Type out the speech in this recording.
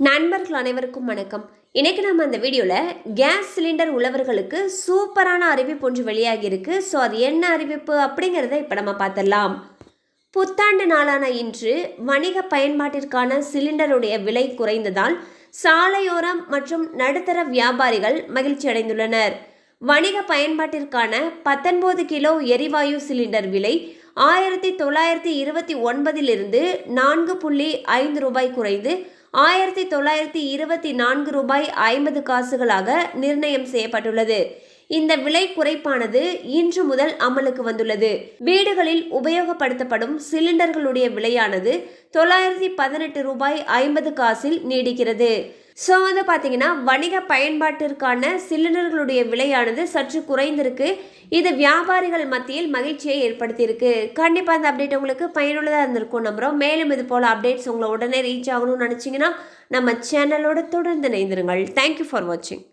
நண்பர்கள் அனைவருக்கும் வணக்கம். இன்றைக்கி நம்ம அந்த வீடியோவில் கேஸ் சிலிண்டர் உள்ளவர்களுக்கு சூப்பரான அறிவிப்பு ஒன்று வெளியாகியிருக்கு ஸோ அது என்ன அறிவிப்பு அப்படிங்கிறத இப்போ நம்ம பார்த்துடலாம் புத்தாண்டு நாளான இன்று வணிக பயன்பாட்டிற்கான சிலிண்டருடைய விலை குறைந்ததால் சாலையோரம் மற்றும் நடுத்தர வியாபாரிகள் மகிழ்ச்சி அடைந்துள்ளனர். வணிக பயன்பாட்டிற்கான பத்தொன்பது கிலோ எரிவாயு சிலிண்டர் விலை ஆயிரத்தி தொள்ளாயிரத்தி இருபத்தி ஒன்பதிலிருந்து நான்கு புள்ளி ஐந்து ரூபாய் குறைந்து ஆயிரத்தி தொள்ளாயிரத்தி இருபத்தி நான்கு ரூபாய் ஐம்பது காசுகளாக நிர்ணயம் செய்யப்பட்டுள்ளது. இந்த விலை குறைப்பானது இன்று முதல் அமலுக்கு வந்துள்ளது. வீடுகளில் உபயோகப்படுத்தப்படும் சிலிண்டர்களுடைய விலையானது தொள்ளாயிரத்தி பதினெட்டு ரூபாய் ஐம்பது காசில் நீடிக்கிறது. ஸோ வந்து பார்த்தீங்கன்னா வணிக பயன்பாட்டிற்கான சிலிண்டர்களுடைய விலையானது சற்று குறைந்திருக்கு. இது வியாபாரிகள் மத்தியில் மகிழ்ச்சியை ஏற்படுத்தியிருக்கு. கண்டிப்பாக அந்த அப்டேட் உங்களுக்கு பயனுள்ளதாக இருந்திருக்கும் நம்புகிறோம் மேலும் இது போல் அப்டேட்ஸ் உங்களை உடனே ரீச் ஆகணும்னு நினச்சிங்கன்னா நம்ம சேனலோட தொடர்ந்து இணைந்திருங்கள். தேங்க்யூ ஃபார் வாட்சிங்